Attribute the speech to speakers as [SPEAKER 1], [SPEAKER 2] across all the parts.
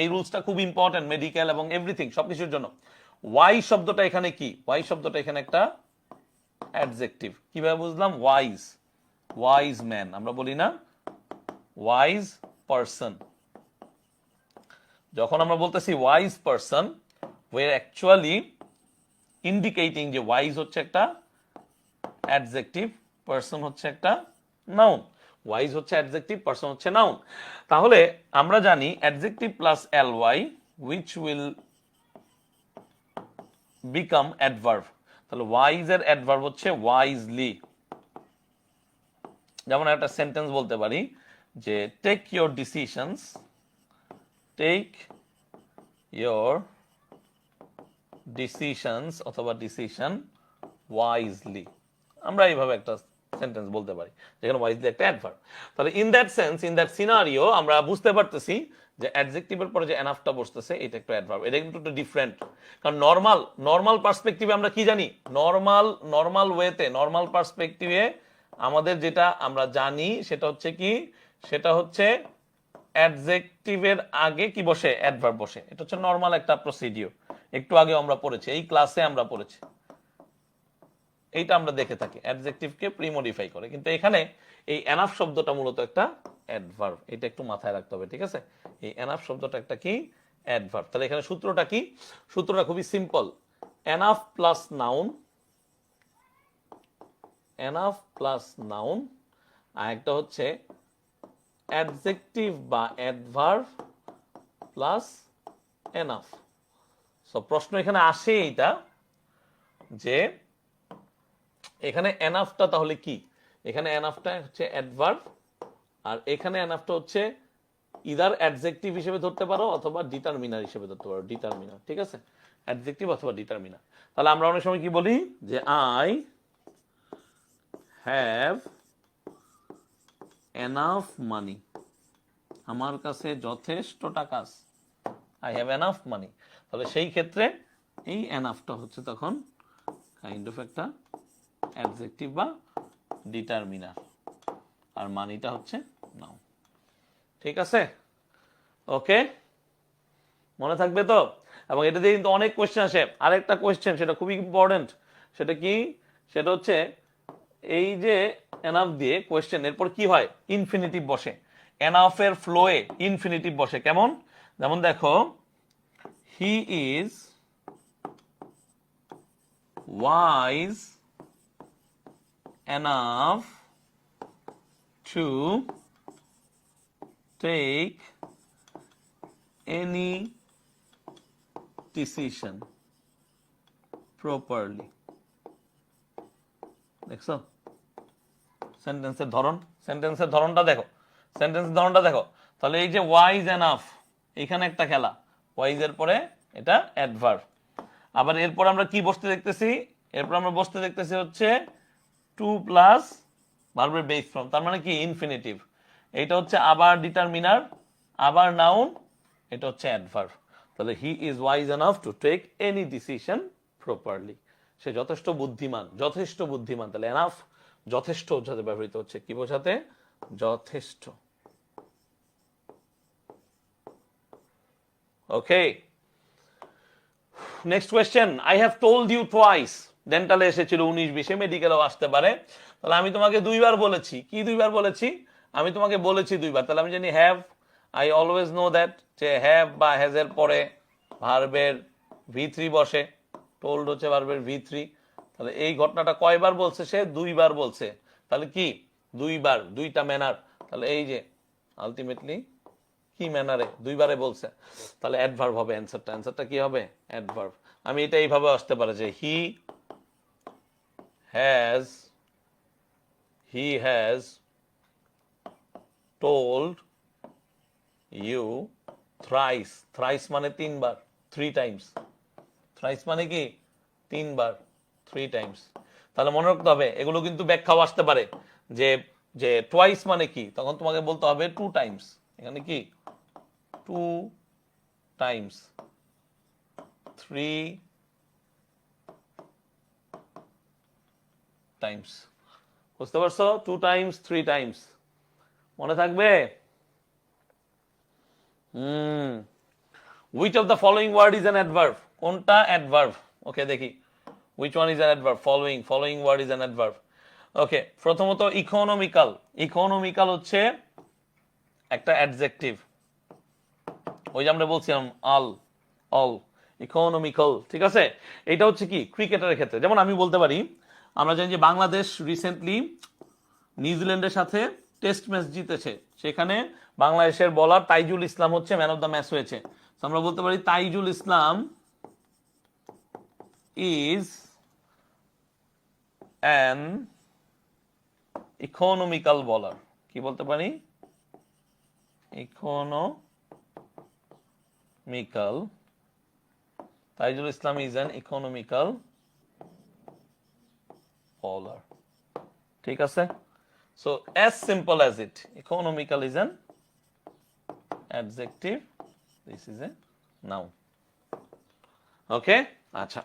[SPEAKER 1] এই রুলসটা খুব important medical এবং এভরিথিং সবকিছুর জন্য। ওয়াই শব্দটা এখানে কি? ওয়াই শব্দটা এখানে একটা অ্যাডজেক্টিভ কীভাবে বুঝলাম? ওয়াইজ ওয়াইজ ম্যান আমরা বলি না ওয়াইজ পারসন যখন আমরা বলতেছি wise person way actually indicating যে ওয়াইজ হচ্ছে একটা অ্যাডজেক্টিভ পারসন হচ্ছে একটা নাউন ওয়াইজ হচ্ছে অ্যাডজেক্টিভ পারসন হচ্ছে নাউন তাহলে আমরা জানি adjective plus L Y which will become adverb তাহলে ওয়াইজ এর অ্যাডভার্ভ হচ্ছে ওয়াইজলি যেমন একটা সেন্টেন্স বলতে পারি যে take your decisions take your decisions অথবা ডিসিশন ওয়াইজলি আমরা এইভাবে একটা সেন্টেন্স বলতে পারি, যেখানে ওয়াইজলি একটা অ্যাডভার্ব তাহলে in that sense in that scenario আমরা বুঝতে পারতেছি যে অ্যাডজেক্টিভের পরে যে এনাফটা বসতেছে, এটা একটা অ্যাডভার্ব এটা কিন্তু একটু ডিফারেন্ট কারণ নর্মাল নর্মাল পার্সপেক্টিভে আমরা কি জানি? নর্মাল নর্মাল ওয়েতে নর্মাল পার্সপেক্টিভে আমাদের যেটা আমরা জানি, সেটা হচ্ছে কি? সেটা হচ্ছে অ্যাডজেক্টিভের আগে কি বসে? অ্যাডভার্ব বসে। এটা হচ্ছে নর্মাল একটা প্রসিডিও একটু আগে আমরা পড়েছি, এই ক্লাসে আমরা পড়েছি। এইটা আমরা দেখে থাকি। অ্যাডজেক্টিভকে প্রিমোডিফাই করে। কিন্তু এখানে এই এনাফ শব্দটা মূলত একটা অ্যাডভার্ব এটা একটু মাথায় রাখতে হবে, ঠিক আছে? এই এনাফ শব্দটা একটা কি? অ্যাডভার্ব তাহলে এখানে সূত্রটা কি? সূত্রটা খুবই simple enough plus noun enough plus noun আর একটা হচ্ছে অ্যাডজেক্টিভ বা অ্যাডভার্ব প্লাস এনাফ সো প্রশ্ন এখানে আসে এইটা যে এখানে এনাফটা তাহলে কি? এখানে এনাফটা হচ্ছে অ্যাডভার্ব আর এখানে এনাফটা হচ্ছে ইদার অ্যাডজেক্টিভ হিসেবে ধরতে পারো অথবা ডিটারমিনার হিসেবে ধরতে পারো ডিটারমিনার ঠিক আছে? অ্যাডজেক্টিভ অথবা ডিটারমিনার তাহলে আমরা অনেক সময় কি বলি? যে আই হ্যাভ এনাফ মানি আমার কাছে যথেষ্ট টাকা আছে। আই হ্যাভ এনাফ মানি তাহলে সেই ক্ষেত্রে এই এনাফটা হচ্ছে তখন কাইন্ড অফ একটা অ্যাডজেক্টিভ বা ডিটারমিনার আর মানিটা হচ্ছে নাও ঠিক আছে? ওকে মনে থাকবে তো? এবং এটা দিয়ে কিন্তু অনেক কোয়েশ্চেন আসে। আরেকটা কোয়েশ্চেন সেটা খুবই ইম্পর্টেন্ট সেটা কি? সেটা হচ্ছে এই যে এনাফ দিয়ে কোয়েশ্চেন এরপর কি হয়? ইনফিনিটিভ বসে। এনাফের ফ্লোয়ে ইনফিনিটিভ বসে। কেমন? যেমন দেখো he is wise enough to take any decision properly. দেখছ? সেন্টেন্সের ধরন? সেন্টেন্সের ধরনটা দেখো। সেন্টেন্সের ধরনটা দেখো। তাহলে এই যে ওয়াইজ এনাফ এখানে একটা খেলা। ওয়াইজ এর পরে এটা অ্যাডভার্ব আবার এরপর আমরা কি বসতে দেখতেছি? এরপর আমরা বসতে দেখতেছি হচ্ছে টু প্লাস ভার্বের বেস ফর্ম তার মানে কি? ইনফিনিটিভ এটা হচ্ছে আবার ডিটারমিনার আবার নাউন এটা হচ্ছে অ্যাডভার্ব তাহলে he is wise enough to take any decision properly সে যথেষ্ট বুদ্ধিমান যথেষ্ট বুদ্ধিমান, তাহলে এনাফ যথেষ্ট বোঝাতে ব্যবহৃত হচ্ছে, কি বোঝাতে? যথেষ্ট। Okay next question I have told you twice ডেন্টালে এসেছিল, উনিশ বিশে মেডিকেলও আসতে পারে। তাহলে আমি তোমাকে দুইবার বলেছি। কি দুইবার বলেছি? আমি তোমাকে বলেছি দুইবার। তাহলে আমি জানি have I always know that যে হ্যাভ বা হ্যাজ এর পরে ভার্বের ভি থ্রি বসে। টোল্ড হচ্ছে ভার্বের ভি থ্রি তাহলে এই ঘটনাটা কয়বার বলছে সে? দুইবার বলছে। তাহলে কি? দুইবার, দুইটা ম্যানার তাহলে এই যে আলটিমেটলি কি ম্যানারে দুইবারে বলছে। তাহলে অ্যাডভার্ব হবে অ্যান্সারটা অ্যান্সারটা কি হবে? অ্যাডভার্ব আমি এটা এইভাবে আসতে পারে যে he has he has told you thrice thrice মানে তিনবার থ্রি টাইমস থ্রাইস মানে কি? তিনবার থ্রি টাইমস তাহলে মনে রাখতে হবে, এগুলো কিন্তু ব্যাখ্যাও আসতে পারে। যে যে টোয়াইস মানে কি? তখন তোমাকে বলতে হবে টু টাইমস এখানে কি? টু টাইমস থ্রি টাইমস বুঝতে পারছ? টু টাইমস থ্রি টাইমস মনে থাকবে? Which of the following word is an adverb কোনটা অ্যাডভার্ব ওকে দেখি। Which one is an adverb following following word is an adverb okay প্রথমত economical economical হচ্ছে একটা adjective ওই যে আমরা বলছিলাম আল অল ইকোনমিক্যাল ঠিক আছে? এটা হচ্ছে কি? ক্রিকেটারের ক্ষেত্রে। যেমন আমি বলতে পারি আমরা জানি যে বাংলাদেশ রিসেন্টলি নিউজিল্যান্ডের সাথে টেস্ট ম্যাচ জিতেছে। সেখানে বাংলাদেশের বলার তাইজুল ইসলাম হচ্ছে ম্যান অফ দ্য ম্যাচ হয়েছে। আমরা বলতে পারি Taijul Islam is an economical বলার কি বলতে পারি? Economical Taijul Islam is an economical বলার ঠিক আছে? So as simple as it. Economical is an adjective, this is a noun. Okay আচ্ছা।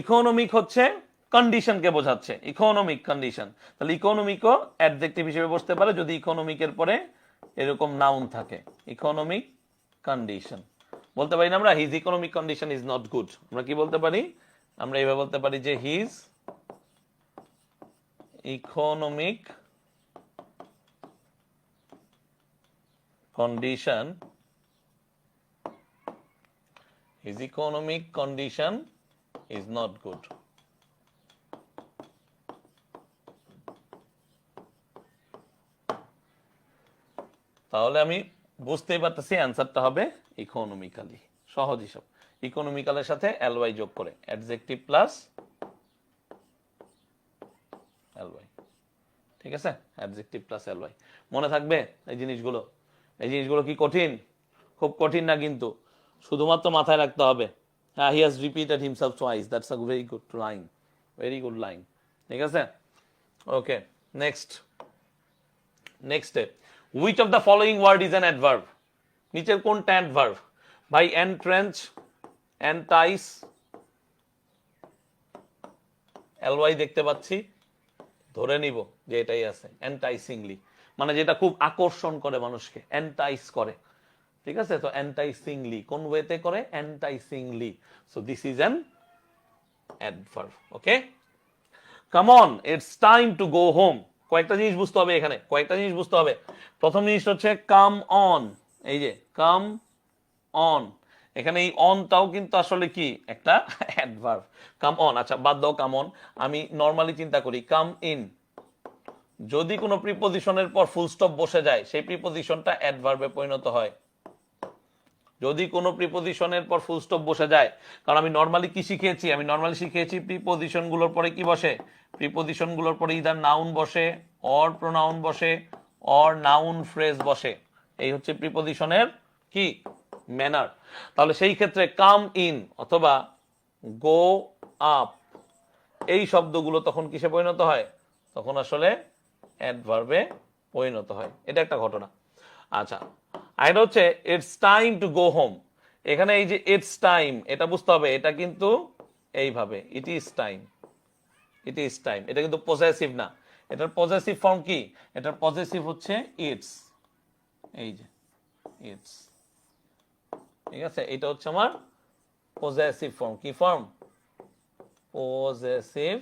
[SPEAKER 1] ইকোনমিক হচ্ছে কন্ডিশনকে বোঝাচ্ছে। ইকোনমিক কন্ডিশন তাহলে ইকোনমিকও অ্যাডজেক্টিভ হিসেবে বসতে পারে যদি ইকোনমিকের পরে এরকম নাউন থাকে। ইকোনমিক কন্ডিশন বলতে পারি না আমরা his economic condition is not good আমরা কি বলতে পারি? আমরা এইভাবে বলতে পারি যে his economic condition his economic condition is not good. তাহলে আমি বুঝতেই পারতেছি অ্যান্সারটা হবে ইকোনমিক্যালি সহজ হিসাব। ইকোনমিক্যালের সাথে এলওয়াই যোগ করে অ্যাডজেক্টিভ প্লাস এলওয়াই ঠিক আছে? অ্যাডজেক্টিভ প্লাস এলওয়াই মনে থাকবে এই জিনিসগুলো? এই জিনিসগুলো কি কঠিন? খুব কঠিন না কিন্তু। শুধুমাত্র মাথায় রাখতে হবে। হ্যাঁ he has repeated himself twice that's a very good line very good line ঠিক আছে? Okay next next step which of the following word is an adverb নিচের কোনটা অ্যাডভার্ব ভাই এন্ট্রেন্স এন্টাইস এলওয়াই দেখতে পাচ্ছি। ধরে নিব যে এটাই আছে এন্টাইসিংলি মানে যেটা খুব আকর্ষণ করে মানুষকে এন্টাইস করে। ঠিক আছে? তো এন্টাইসিংলি কোন ওয়েতে করে? Enticingly so this is an adverb okay come on it's time to go home কয়েকটা জিনিস বুঝতে হবে এখানে, কয়েকটা জিনিস বুঝতে হবে। প্রথম জিনিসটা হচ্ছে কাম অন এই যে কাম অন এখানে এই অনটাও কিন্তু আসলে কি? একটা অ্যাডভার্ব কাম অন আচ্ছা বাদ দাও কাম অন আমি নর্মালি চিন্তা করি কাম ইন যদি কোনো প্রিপোজিশনের পর ফুল স্টপ বসে যায়, সেই প্রিপোজিশনটা অ্যাডভার্বে পরিণত হয়। যদি কোনো প্রিপোজিশনের পর ফুল স্টপ বসে যায়, কারণ আমি নর্মালি কি শিখিয়েছি? আমি নর্মালি শিখিয়েছি প্রিপোজিশনগুলোর পরে কি বসে? প্রিপোজিশনগুলোর পরে ইদার নাউন বসে অর প্রোনাউন বসে অর নাউন ফ্রেজ বসে। এই হচ্ছে প্রিপোজিশনের কি? ম্যানার তাহলে সেই ক্ষেত্রে কাম ইন অথবা গো আপ এই শব্দগুলো তখন কিসে পরিণত হয়? তখন আসলে অ্যাডভার্বে পরিণত হয়। এটা একটা ঘটনা। আচ্ছা আর এটা হচ্ছে it's time to go home এখানে এই যে ইটস টাইম এটা বুঝতে হবে, এটা কিন্তু এইভাবে it is time it is time এটা কিন্তু পজেসিভ না। এটার পজেসিভ ফর্ম কি? এটার পজেসিভ হচ্ছে ইটস এই যে ইটস ঠিক আছে? এটা হচ্ছে আমার পজেসিভ ফর্ম কি ফর্ম পজেসিভ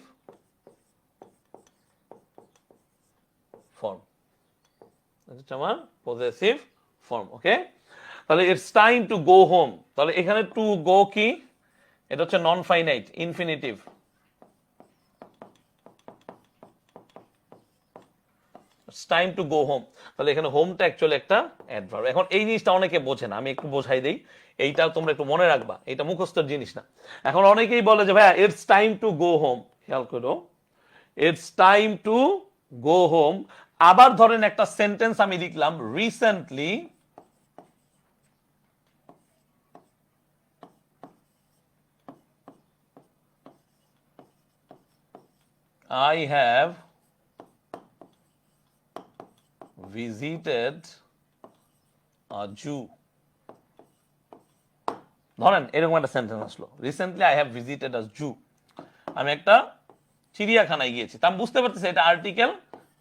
[SPEAKER 1] ফর্ম হচ্ছে আমার পজেসিভ ফর্ম ওকে তাহলে it's time to go home তাহলে এখানে টু গো কি? এটা হচ্ছে non finite infinitive time to go home তাহলে এখানে হোমটা অ্যাকচুয়ালি একটা অ্যাডভার্ব এখন এই জিনিসটা অনেকে বোঝে না, আমি একটু বোঝাই দেই। এইটা তোমরা একটু মনে রাখবা এটা মুখস্থর জিনিস না। এখন অনেকেই বলে যে, ভাইয়া it's time to go home খেয়াল করো it's time to go home আবার ধরেন একটা সেন্টেন্স আমি লিখলাম recently I have a Jew. ধরেন, এরকম একটা সেন্টেন্স আসলো। Recently I have visited a zoo আমি একটা চিড়িয়াখানায় গিয়েছি। তা বুঝতে পারতেছি, এটা আর্টিকেল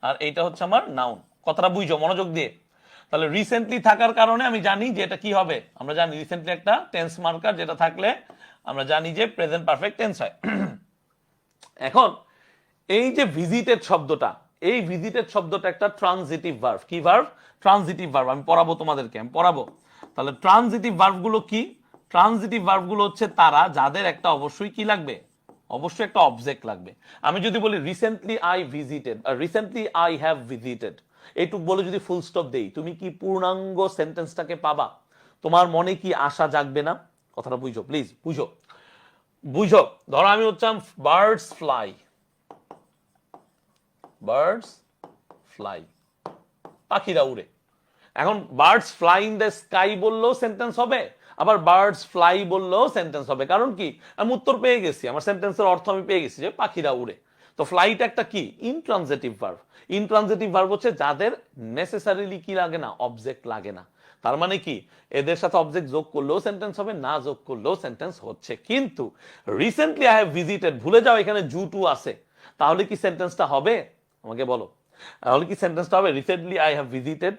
[SPEAKER 1] আর এইটা হচ্ছে আমার নাউন কথাটা বুঝছ মনোযোগ দিয়ে। তাহলে রিসেন্টলি থাকার কারণে আমি জানি যে এটা কি হবে। আমরা জানি রিসেন্টলি একটা টেন্স মার্কার যেটা থাকলে আমরা জানি যে প্রেজেন্ট পারফেক্ট টেন্স হয়। এখন, এই যে ভিজিটেড শব্দটা এই ভিজিটেড শব্দটা একটা ট্রানজিটিভ ভার্ভ কি ভার্ভ ট্রানজিটিভ ভার্ভ আমি পড়াবো তোমাদেরকে, আমি পড়াবো। তাহলে ট্রানজিটিভ ভার্ভগুলো কি? ট্রানজিটিভ ভার্ভগুলো হচ্ছে তারা, যাদের একটা অবশ্যই কি লাগবে? অবশ্যই একটা অবজেক্ট লাগবে। আমি যদি বলি recently I visited recently I have visited এইটুক বলে যদি ফুল স্টপ দেই, তুমি কি পূর্ণাঙ্গ সেন্টেন্সটাকে পাবা? তোমার মনে কি আশা জাগবে না? কথাটা বুঝো প্লিজ বুঝো। বুঝো। ধরো আমি হচ্ছিলাম বার্ডস ফ্লাই বার্ডস ফ্লাই পাখিরা উড়ে। এখন birds fly in the sky বললেও সেন্টেন্স হবে, আবার বার্ডস ফ্লাই বললেও সেন্টেন্স হবে। কারণ কি? আমি উত্তর পেয়ে গেছি, আমার সেন্টেন্সের অর্থ আমি পেয়ে গেছি যে পাখিরা উড়ে। তো ফ্লাইট একটা কি? ইনট্রানজেটিভ ভার্ব ইনট্রানজেটিভ ভার্ব হচ্ছে যাদের নেসেসারিলি কি লাগে না অবজেক্ট লাগে না। তার মানে কি? এদের সাথে অবজেক্ট যোগ করলেও সেন্টেন্স হবে, না যোগ করলেও সেন্টেন্স হচ্ছে। কিন্তু রিসেন্টলি আই হ্যাভ ভিজিটেড ভুলে যাও, এখানে জু টু আছে। তাহলে কি সেন্টেন্সটা হবে? আমাকে বলো। তাহলে কি সেন্টেন্সটা হবে? রিসেন্টলি আই হ্যাভ ভিজিটেড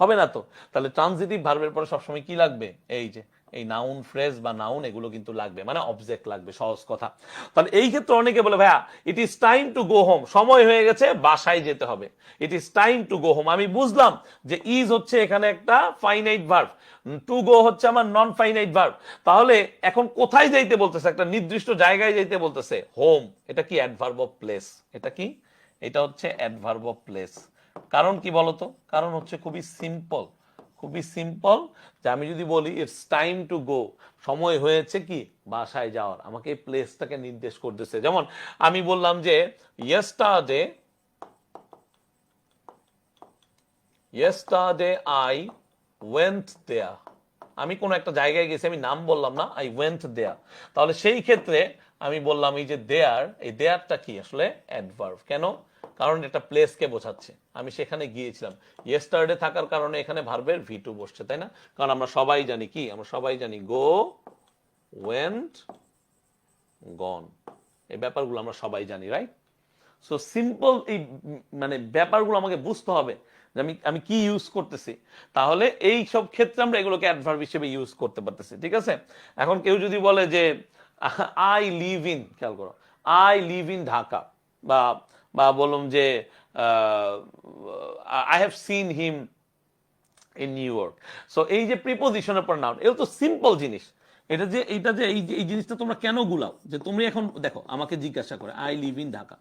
[SPEAKER 1] হবে না তো? তাহলে ট্রানজিটিভ ভার্বের পরে সবসময় কি লাগবে? এই যে এই নাউন ফ্রেজ বা নাউন এগুলো কিন্তু লাগবে মানে অবজেক্ট লাগবে, সহজ কথা। তাহলে এই ক্ষেত্রে অনেকে বলে, ভাইয়া it is time to go home সময় হয়ে গেছে, বাসায় যেতে হবে। It is time to go home আমি বুঝলাম যে ইজ হচ্ছে এখানে একটা ফাইনাইট ভার্ব টু গো হচ্ছে আমার নন ফাইনাইট ভার্ব তাহলে এখন কোথায় যাইতে বলতেছে? একটা নির্দিষ্ট জায়গায় যাইতে বলতেছে হোম এটা কি অ্যাডভার্ব অফ প্লেস এটা কি? এটা হচ্ছে অ্যাডভার্ব অফ প্লেস কারণ কি বলতো? কারণ হচ্ছে খুবই সিম্পল খুবই সিম্পল যে আমি যদি বলি ইটস টাইম টু গো সময় হয়েছে কি? বাসায় যাওয়ার। আমাকে এই প্লেসটাকে নির্দেশ করতেছে। যেমন আমি বললাম যে ইয়েস্টারডে ইয়েস্টারডে আই ওয়েন্ট দেয়া আমি কোনো একটা জায়গায় গেছি, আমি নাম বললাম না আই ওয়েন্ট দেয়া তাহলে সেই ক্ষেত্রে আমি বললাম, এই যে দেয়ার এই দেয়ারটা কি? আসলে অ্যাডভার্ভ কেন? কারণ এটা প্লেসকে বোঝাচ্ছে। আমি সেখানে গিয়েছিলাম। ইয়েস্টারডে থাকার কারণে এখানে ভার্বের ভি টু বসছে, তাই না? কারণ আমরা সবাই জানি কি? আমরা সবাই জানি গো ওয়েন্ট গন এই ব্যাপারগুলো আমরা সবাই জানি রাইট সো সিম্পল এই মানে ব্যাপারগুলো আমাকে বুঝতে হবে যে আমি আমি কি ইউজ করতেছি। তাহলে এই সব ক্ষেত্রে আমরা এগুলোকে অ্যাডভার্ব হিসেবে ইউজ করতে পারতেছি, ঠিক আছে? এখন কেউ যদি বলে যে আই লিভ ইন খেয়াল করো। আই লিভ ইন ঢাকা বা বা বললাম যে I have seen him in New York so এই যে প্রিপোজিশনের পর নাউন এগুলো তো সিম্পল জিনিস। এটা যে এইটা যে, এই এই জিনিসটা তোমরা কেন গুলাও? যে তুমি এখন, দেখো, আমাকে জিজ্ঞাসা করে আই লিভ ইন ঢাকা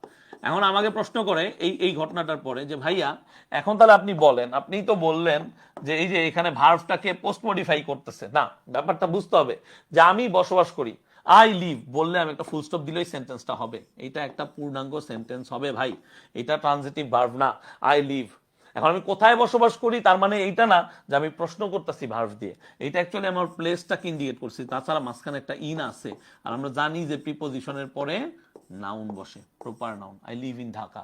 [SPEAKER 1] এখন আমাকে প্রশ্ন করে, এই এই ঘটনাটার পরে যে, ভাইয়া, এখন তাহলে আপনি বলেন আপনি তো বললেন যে, এই যে, এখানে ভার্ভটাকে পোস্ট মডিফাই করতেছে। না, ব্যাপারটা বুঝতে হবে যে, আমি বসবাস করি। আই লিভ বললে আমি একটা ফুল স্টপ দিলেই সেন্টেন্সটা হবে। এটা একটা পূর্ণাঙ্গ সেন্টেন্স হবে ভাই। এটা ট্রানজিটিভ ভার্ভ না। আই লিভ এখন আমি কোথায় বসবাস করি? তার মানে এইটা না যে আমি প্রশ্ন করতেছি ভার্ভ দিয়ে। এইটা অ্যাকচুয়ালি আমার প্লেসটাকে ইন্ডিকেট করছি। তাছাড়া মাঝখানে একটা ইন আছে। আর আমরা জানি যে প্রিপোজিশনের পরে নাউন বসে। Proper noun I live in Dhaka.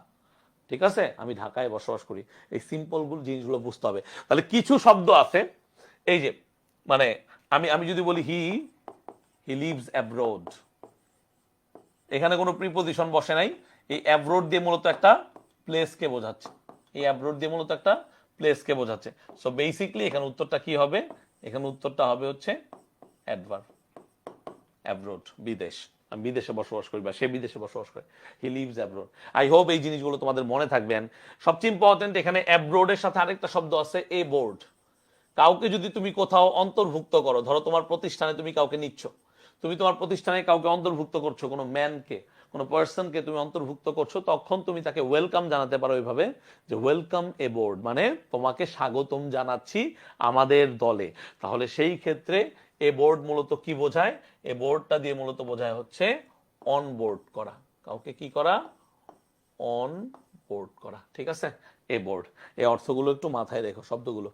[SPEAKER 1] ঠিক আছে? আমি ঢাকায় বসবাস করি। এই সিম্পল জিনিসগুলো বুঝতে হবে। তাহলে কিছু শব্দ আছে। এই যে মানে আমি আমি যদি বলি হি হি লিভস অ্যাব্রোড এখানে কোনো প্রিপোজিশন বসে নাই। এই অ্যাব্রোড দিয়ে মূলত একটা প্লেসকে বোঝাচ্ছে। এই অ্যাব্রোড দিয়ে মূলত একটা প্লেসকে বোঝাচ্ছে। সো বেসিকলি এখানে উত্তরটা কি হবে? এখানে উত্তরটা হবে হচ্ছে অ্যাডভার্ব অ্যাব্রোড বিদেশ। আমি বিদেশে বসবাস করি বা সে বিদেশে বসবাস করে। He lives abroad I hope এই জিনিসগুলো তোমাদের মনে থাকবেন সবচেয়ে ইম্পর্টেন্ট এখানে অ্যাব্রোডের সাথে আরেকটা শব্দ আছে এ বোর্ড কাউকে যদি তুমি কোথাও অন্তর্ভুক্ত করো, ধরো তোমার প্রতিষ্ঠানে তুমি কাউকে নিচ্ছ। তুমি তোমার প্রতিষ্ঠানে কাউকে অন্তর্ভুক্ত করছ, কোনো ম্যানকে কোনো পার্সনকে তুমি অন্তর্ভুক্ত করছ, তখন তুমি তাকে ওয়েলকাম জানাতে পারো এইভাবে যে ওয়েলকাম এ বোর্ড মানে তোমাকে স্বাগতম জানাচ্ছি আমাদের দলে। তাহলে সেই ক্ষেত্রে এ বোর্ড মূলত কি বোঝায়? এ বোর্ডটা দিয়ে মূলত বোঝায় হচ্ছে অন বোর্ড করা। কাউকে কি করা? অন বোর্ড করা। ঠিক আছে? এ বোর্ড এই অর্থগুলো একটু মাথায় রেখো, শব্দগুলো।